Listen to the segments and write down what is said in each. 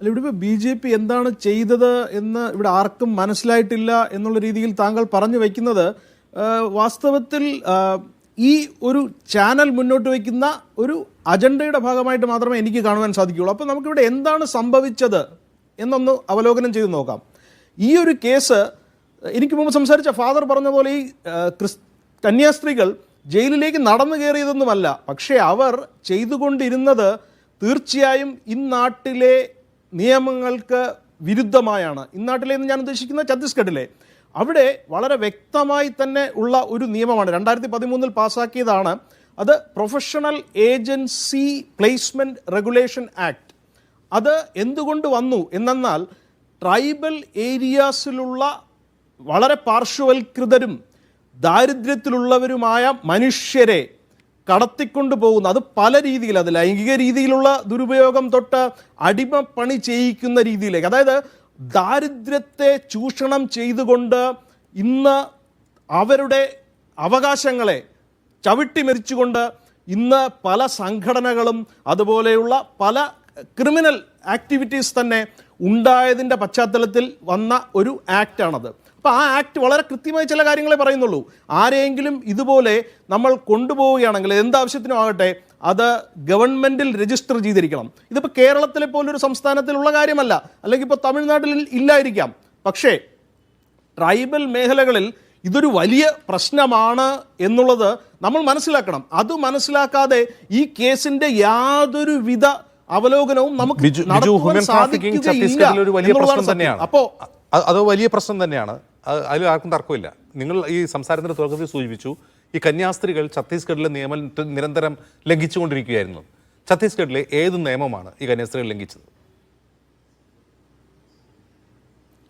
അല്ല ഇവിടെ ഇപ്പോൾ ബി ജെ പി എന്താണ് ചെയ്തത് എന്ന് ഇവിടെ ആർക്കും മനസ്സിലായിട്ടില്ല എന്നുള്ള രീതിയിൽ താങ്കൾ പറഞ്ഞു വയ്ക്കുന്നത് വാസ്തവത്തിൽ ഈ ഒരു ചാനൽ മുന്നോട്ട് വയ്ക്കുന്ന ഒരു അജണ്ടയുടെ ഭാഗമായിട്ട് മാത്രമേ എനിക്ക് കാണുവാൻ സാധിക്കുകയുള്ളൂ. അപ്പോൾ നമുക്കിവിടെ എന്താണ് സംഭവിച്ചത് എന്നൊന്ന് അവലോകനം ചെയ്ത് നോക്കാം. ഈ ഒരു കേസ് എനിക്ക് മുമ്പ് സംസാരിച്ച ഫാദർ പറഞ്ഞ പോലെ ഈ ക്രിസ് കന്യാസ്ത്രീകൾ ജയിലിലേക്ക് നടന്നു കയറിയതൊന്നുമല്ല. പക്ഷേ അവർ ചെയ്തുകൊണ്ടിരുന്നത് തീർച്ചയായും ഇന്നാട്ടിലെ നിയമങ്ങൾക്ക് വിരുദ്ധമായാണ്. ഇന്നാട്ടിലെ എന്ന് ഞാൻ ഉദ്ദേശിക്കുന്നത് ഛത്തീസ്ഗഡിലെ. അവിടെ വളരെ വ്യക്തമായി തന്നെ ഉള്ള ഒരു നിയമമാണ്. രണ്ടായിരത്തി പതിമൂന്നിൽ പാസ്സാക്കിയതാണ് അത് professional agency placement regulation act അത് എന്തുകൊണ്ട് വന്നു? എന്നാൽ ട്രൈബൽ ഏരിയാസിലുള്ള വളരെ പാർശ്വവൽകൃതരും ദാരിദ്ര്യത്തിലുള്ളവരുമായ മനുഷ്യരെ കടത്തിക്കൊണ്ടു പോകുന്ന. അത് പല രീതിയിൽ അത് ലൈംഗിക രീതിയിലുള്ള ദുരുപയോഗം തൊട്ട് അടിമപ്പണി ചെയ്യിക്കുന്ന രീതിയിലേക്ക്. അതായത് ദാരിദ്ര്യത്തെ ചൂഷണം ചെയ്തുകൊണ്ട് ഇന്ന് അവരുടെ അവകാശങ്ങളെ ചവിട്ടി മരിച്ചുകൊണ്ട് ഇന്ന് പല സംഘടനകളും അതുപോലെയുള്ള പല ക്രിമിനൽ ആക്ടിവിറ്റീസ് തന്നെ ഉണ്ടായതിന്റെ പശ്ചാത്തലത്തിൽ വന്ന ഒരു ആക്റ്റാണത് അപ്പോൾ ആ ആക്ട് വളരെ കൃത്യമായി ചില കാര്യങ്ങളെ പറയുന്നുള്ളൂ. ആരെയെങ്കിലും ഇതുപോലെ നമ്മൾ കൊണ്ടുപോവുകയാണെങ്കിൽ എന്താവശ്യത്തിനും ആകട്ടെ അത് ഗവൺമെന്റിൽ രജിസ്റ്റർ ചെയ്തിരിക്കണം. ഇതിപ്പോൾ കേരളത്തിലെ പോലൊരു സംസ്ഥാനത്തിലുള്ള കാര്യമല്ല. അല്ലെങ്കിൽ ഇപ്പോൾ തമിഴ്നാട്ടിൽ ഇല്ലായിരിക്കാം. പക്ഷേ ട്രൈബൽ മേഖലകളിൽ ഇതൊരു വലിയ പ്രശ്നമാണ് എന്നുള്ളത് നമ്മൾ മനസ്സിലാക്കണം. അത് മനസ്സിലാക്കാതെ ഈ കേസിന്റെ യാതൊരു വിധ അവലോകനവും നമുക്ക് അപ്പോ അത് വലിയ പ്രശ്നം തന്നെയാണ്. അത് അതിൽ ആർക്കും തർക്കമില്ല. നിങ്ങൾ ഈ സംസാരത്തിന്റെ തുടക്കത്തിൽ സൂചിപ്പിച്ചു ഈ കന്യാസ്ത്രീകൾ ഛത്തീസ്ഗഡിലെ നിയമം നിരന്തരം ലംഘിച്ചുകൊണ്ടിരിക്കുകയായിരുന്നു. ഛത്തീസ്ഗഡിലെ ഏത് നിയമമാണ് ഈ കന്യാസ്ത്രീകൾ ലംഘിച്ചത്?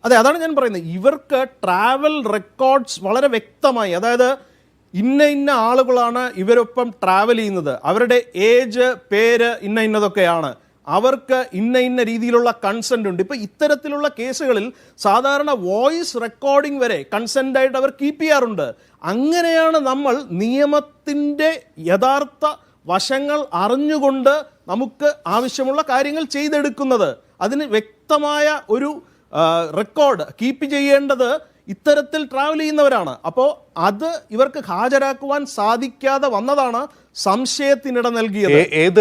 അതെ അതാണ് ഞാൻ പറയുന്നത്. ഇവർക്ക് ട്രാവൽ റെക്കോർഡ്സ് വളരെ വ്യക്തമായി അതായത് ഇന്ന ഇന്ന ആളുകളാണ് ഇവരൊപ്പം ട്രാവൽ ചെയ്യുന്നത്. അവരുടെ ഏജ് പേര് ഇന്ന ഇന്നതൊക്കെയാണ്. അവർക്ക് ഇന്ന ഇന്ന രീതിയിലുള്ള കൺസെന്റ് ഉണ്ട്. ഇപ്പോൾ ഇത്തരത്തിലുള്ള കേസുകളിൽ സാധാരണ വോയിസ് റെക്കോർഡിംഗ് വരെ കൺസെന്റായിട്ട് അവർ കീപ്പ് ചെയ്യാറുണ്ട്. അങ്ങനെയാണ് നമ്മൾ നിയമത്തിന്റെ യഥാർത്ഥ വശങ്ങൾ അറിഞ്ഞുകൊണ്ട് നമുക്ക് ആവശ്യമുള്ള കാര്യങ്ങൾ ചെയ്തെടുക്കുന്നത്. അതിന് വ്യക്തമായ ഒരു റെക്കോർഡ് കീപ്പ് ചെയ്യേണ്ടത് ഇത്തരത്തിൽ ട്രാവൽ ചെയ്യുന്നവരാണ്. അപ്പോൾ അത് ഇവർക്ക് ഹാജരാക്കുവാൻ സാധിക്കാതെ വന്നതാണ് സംശയത്തിനിട നൽകിയത്. ഏത്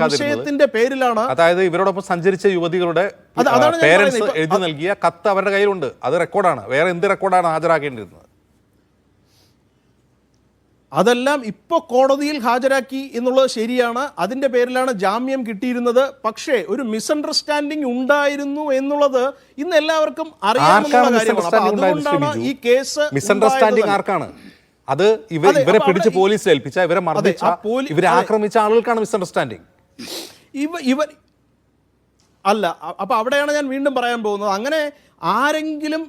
സംശയത്തിന്റെ പേരിലാണ് അതായത് ഇവരോടൊപ്പം സഞ്ചരിച്ച യുവതികളുടെ പേരൻസ് എഴുതി നൽകിയ കത്ത് അവരുടെ കയ്യിലുണ്ട്. അത് റെക്കോർഡാണ് വേറെ എന്ത് റെക്കോർഡാണ് ഹാജരാക്കേണ്ടിയിരുന്നത്? അതെല്ലാം ഇപ്പോൾ കോടതിയിൽ ഹാജരാക്കി എന്നുള്ളത് ശരിയാണ്. അതിന്റെ പേരിലാണ് ജാമ്യം കിട്ടിയിരുന്നത്. പക്ഷേ ഒരു മിസ്അണ്ടർസ്റ്റാൻഡിംഗ് ഉണ്ടായിരുന്നു എന്നുള്ളത് ഇന്ന് എല്ലാവർക്കും അറിയാവുന്ന കാര്യമാണ്. അതുകൊണ്ടാണ് ഈ കേസ് മിസ്അണ്ടർസ്റ്റാൻഡിംഗ് ആർക്കാണ്? അത് ഇവർ ഇവരെ പിടിച്ച് പോലീസ് ഏൽപ്പിച്ച ഇവരെ മർദ്ദിച്ച ഇവരെ ആക്രമിച്ച ആളുകൾക്കാണ് മിസ്അണ്ടർസ്റ്റാൻഡിംഗ് ഇവ ഇവർ അല്ല അപ്പോൾ അപ്പൊ അവിടെയാണ് ഞാൻ വീണ്ടും പറയാൻ പോകുന്നത്. അങ്ങനെ ആരെങ്കിലും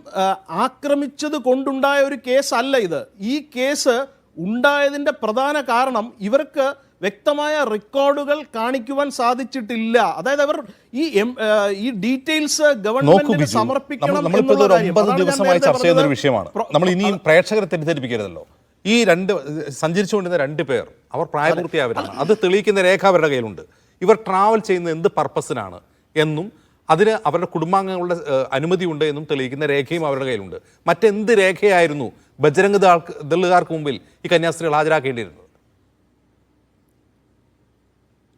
ആക്രമിച്ചത് കൊണ്ടുണ്ടായ ഒരു കേസ് അല്ല ഇത്. ഈ കേസ് ഉണ്ടായതിന്റെ പ്രധാന കാരണം ഇവർക്ക് വ്യക്തമായ റെക്കോർഡുകൾ കാണിക്കുവാൻ സാധിച്ചിട്ടില്ല. അതായത് അവർ ഈ എം- ഈ ഡീറ്റെയിൽസ് ഗവൺമെന്റ് ഗവൺമെന്റിന് സമർപ്പിക്കണം ഒമ്പത് ദിവസമായി ചർച്ച ചെയ്യുന്ന ഒരു വിഷയമാണ്. നമ്മൾ ഇനിയും പ്രേക്ഷകരെ തെറ്റിദ്ധരിപ്പിക്കരുതല്ലോ. ഈ രണ്ട് സഞ്ചരിച്ചുകൊണ്ടിരുന്ന രണ്ട് പേർ അവർ പ്രായപൂർത്തിയായവരാണ്. അത് തെളിയിക്കുന്ന രേഖ അവരുടെ കയ്യിലുണ്ട്. ഇവർ ട്രാവൽ ചെയ്യുന്ന എന്ത് പർപ്പസിനാണ് എന്നും അതിന് അവരുടെ കുടുംബാംഗങ്ങളുടെ അനുമതി ഉണ്ട് എന്നും തെളിയിക്കുന്ന രേഖയും അവരുടെ കയ്യിലുണ്ട്. മറ്റെന്ത് രേഖയായിരുന്നു ബജരംഗ് ദളുകാർക്ക് മുമ്പിൽ ഈ കന്യാസ്ത്രീകൾ ഹാജരാക്കേണ്ടിയിരുന്നത്?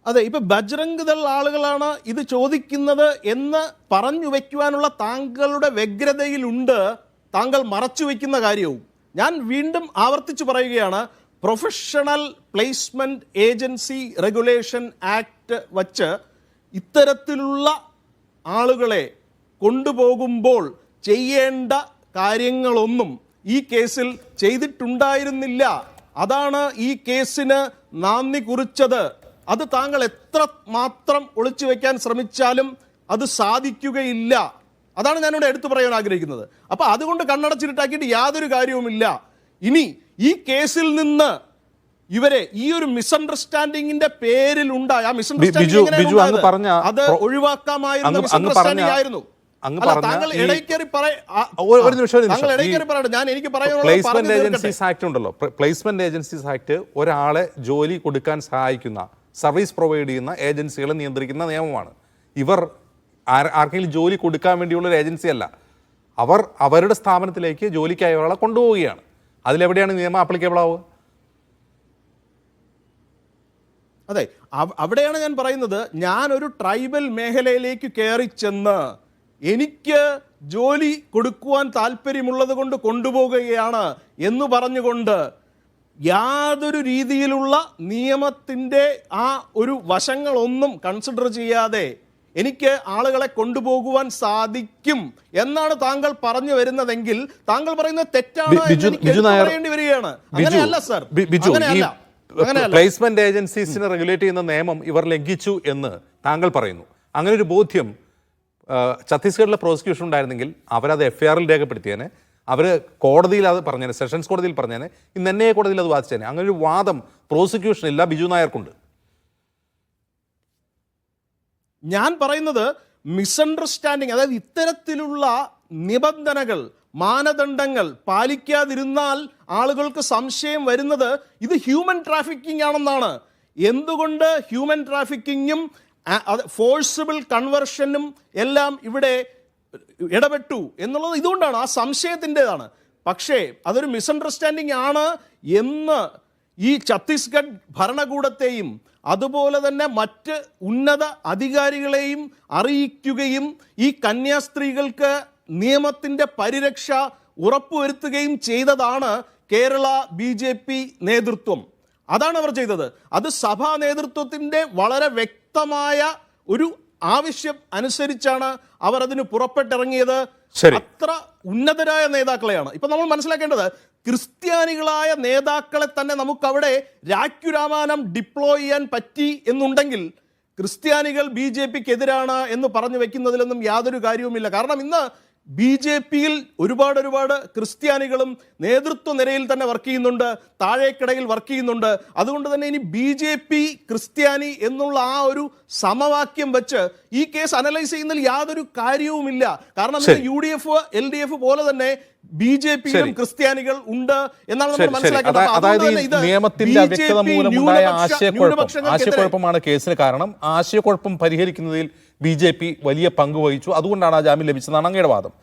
അതെ ഇപ്പൊ ബജ്രംഗ് ദൾ ആളുകളാണ് ഇത് ചോദിക്കുന്നത് എന്ന് പറഞ്ഞു വെക്കുവാനുള്ള താങ്കളുടെ വ്യഗ്രതയിലുണ്ട്. താങ്കൾ മറച്ചു വെക്കുന്ന കാര്യവും. ഞാൻ വീണ്ടും ആവർത്തിച്ചു പറയുകയാണ് professional placement agency regulation act വച്ച് ഇത്തരത്തിലുള്ള ആളുകളെ കൊണ്ടുപോകുമ്പോൾ ചെയ്യേണ്ട കാര്യങ്ങളൊന്നും ഈ കേസിൽ ചെയ്തിട്ടുണ്ടായിരുന്നില്ല. അതാണ് ഈ കേസിന് നാന്ദി കുറിച്ചത്. അത് താങ്കൾ എത്ര മാത്രം ഒളിച്ചു വെക്കാൻ ശ്രമിച്ചാലും അത് സാധിക്കുകയില്ല. അതാണ് ഞാനിവിടെ എടുത്തു പറയാൻ ആഗ്രഹിക്കുന്നത്. അപ്പോൾ അതുകൊണ്ട് കണ്ണടച്ചിട്ടാക്കിയിട്ട് യാതൊരു കാര്യവുമില്ല. ഇനി ഈ കേസിൽ നിന്ന് ഇവരെ ഈ ഒരു മിസ്അണ്ടർസ്റ്റാൻഡിങ്ങിന്റെ പേരിൽ ഉണ്ടായ ആ മിസ്അണ്ടർസ്റ്റാൻഡിംഗ് അത് ഒഴിവാക്കാമായിരുന്നു മിസ്അണ്ടർസ്റ്റാൻഡിംഗ് ആയിരുന്നു. ഒരു നിമിഷം ഏജൻസീസ് ആക്ട് ഉണ്ടല്ലോ. പ്ലേസ്മെന്റ് ഏജൻസീസ് ആക്ട് ഒരാളെ ജോലി കൊടുക്കാൻ സഹായിക്കുന്ന സർവീസ് പ്രൊവൈഡ് ചെയ്യുന്ന ഏജൻസികളെ നിയന്ത്രിക്കുന്ന നിയമമാണ്. ഇവർ ആർക്കെങ്കിലും ജോലി കൊടുക്കാൻ വേണ്ടിയുള്ള ഒരു ഏജൻസി അല്ല. അവർ അവരുടെ സ്ഥാപനത്തിലേക്ക് ജോലിക്കായി ഒരാളെ കൊണ്ടുപോവുകയാണ്. അതിലെവിടെയാണ് നിയമം ആപ്ലിക്കബിൾ ആവുക? അതെ അവിടെയാണ് ഞാൻ പറയുന്നത് ഞാൻ ഒരു ട്രൈബൽ മേഖലയിലേക്ക് കയറി ചെന്ന് എനിക്ക് ജോലി കൊടുക്കുവാൻ താല്പര്യമുള്ളത് കൊണ്ട് കൊണ്ടുപോകുകയാണ് എന്ന് പറഞ്ഞുകൊണ്ട് യാതൊരു രീതിയിലുള്ള നിയമത്തിന്റെ ആ ഒരു വശങ്ങളൊന്നും കൺസിഡർ ചെയ്യാതെ എനിക്ക് ആളുകളെ കൊണ്ടുപോകുവാൻ സാധിക്കും എന്നാണ് താങ്കൾ പറഞ്ഞു വരുന്നതെങ്കിൽ താങ്കൾ പറയുന്നത് തെറ്റാണ് പറയേണ്ടി വരികയാണ്. അങ്ങനെയല്ല സർ. അങ്ങനെയല്ല. പ്ലേസ്മെന്റ് ഏജൻസീസിനെ റെഗുലേറ്റ് ചെയ്യുന്ന നിയമം ഇവർ ലംഘിച്ചു എന്ന് താങ്കൾ പറയുന്നു. അങ്ങനെ ഒരു ബോധ്യം ഛത്തീസ്ഗഡിലെ പ്രോസിക്യൂഷൻ ഉണ്ടായിരുന്നെങ്കിൽ അവരത് എഫ് ഐ ആറിൽ രേഖപ്പെടുത്തിയേനെ. അവർ കോടതിയിൽ അത് പറഞ്ഞേനെ സെഷൻസ് കോടതിയിൽ പറഞ്ഞേനെ. ഇന്ന് ഐ കോടതിയിൽ അത് വാദിച്ചേനെ. അങ്ങനെ ഒരു വാദം പ്രോസിക്യൂഷൻ ഇല്ല ബിജു നായർക്കുണ്ട്. ഞാൻ പറയുന്നത് മിസ്അണ്ടർസ്റ്റാൻഡിങ് അതായത് ഇത്തരത്തിലുള്ള നിബന്ധനകൾ മാനദണ്ഡങ്ങൾ പാലിക്കാതിരുന്നാൽ ആളുകൾക്ക് സംശയം വരുന്നത് ഇത് ഹ്യൂമൻ ട്രാഫിക്കിംഗ് ആണെന്നാണ്. എന്തുകൊണ്ട് ഹ്യൂമൻ ട്രാഫിക്കിങ്ങും ഫോഴ്സിബിൾ കൺവെർഷനും എല്ലാം ഇവിടെ ഇടപെട്ടു എന്നുള്ളത് ഇതുകൊണ്ടാണ് ആ സംശയത്തിന്റെതാണ്. പക്ഷേ അതൊരു മിസ്അണ്ടർസ്റ്റാൻഡിംഗ് ആണ് എന്ന് ഈ ഛത്തീസ്ഗഡ് ഭരണകൂടത്തെയും അതുപോലെ തന്നെ മറ്റ് ഉന്നത അധികാരികളെയും അറിയിക്കുകയും ഈ കന്യാസ്ത്രീകൾക്ക് നിയമത്തിന്റെ പരിരക്ഷ ഉറപ്പുവരുത്തുകയും ചെയ്തതാണ് കേരള ബി ജെ പി നേതൃത്വം. അതാണ് അവർ ചെയ്തത്. അത് സഭാ നേതൃത്വത്തിന്റെ വളരെ വ്യക്തമായ ഒരു ആവശ്യം അനുസരിച്ചാണ് അവർ അതിന് പുറപ്പെട്ടിറങ്ങിയത്. അത്ര ഉന്നതരായ നേതാക്കളെയാണ്. ഇപ്പൊ നമ്മൾ മനസ്സിലാക്കേണ്ടത് ക്രിസ്ത്യാനികളായ നേതാക്കളെ തന്നെ നമുക്ക് അവിടെ രാഖ്യുരാമാനം ഡിപ്ലോയ് ചെയ്യാൻ പറ്റി എന്നുണ്ടെങ്കിൽ ക്രിസ്ത്യാനികൾ ബി ജെ പിക്ക് എതിരാണ് എന്ന് പറഞ്ഞു വെക്കുന്നതിലൊന്നും യാതൊരു കാര്യവുമില്ല. കാരണം ഇന്ന് ബി ജെ പിയിൽ ഒരുപാട് ഒരുപാട് ക്രിസ്ത്യാനികളും നേതൃത്വ നിരയിൽ തന്നെ വർക്ക് ചെയ്യുന്നുണ്ട് താഴേക്കിടയിൽ വർക്ക് ചെയ്യുന്നുണ്ട് അതുകൊണ്ട് തന്നെ ഇനി ബി ജെ പി ക്രിസ്ത്യാനി എന്നുള്ള ആ ഒരു സമവാക്യം വെച്ച് ഈ കേസ് അനലൈസ് ചെയ്യുന്നതിൽ യാതൊരു കാര്യവുമില്ല കാരണം. U D F L D F പോലെ തന്നെ ബി ജെ പിയിലും ക്രിസ്ത്യാനികൾ ഉണ്ട് എന്നാണ് നമ്മൾ ശരി. മനസ്സിലാക്കേണ്ടത് അതായത് നിയമത്തിന്റെ അവ്യക്തത മൂലമുണ്ടായ ആശയക്കുഴപ്പം ആശയക്കുഴപ്പമാണ് കേസിന് കാരണം. ആശയക്കുഴപ്പം പരിഹരിക്കുന്നതിൽ ബി ജെ പി വലിയ പങ്ക് വഹിച്ചു. അതുകൊണ്ടാണ് ആ ജാമ്യം ലഭിച്ചതെന്നാണ് അങ്ങയുടെ വാദം.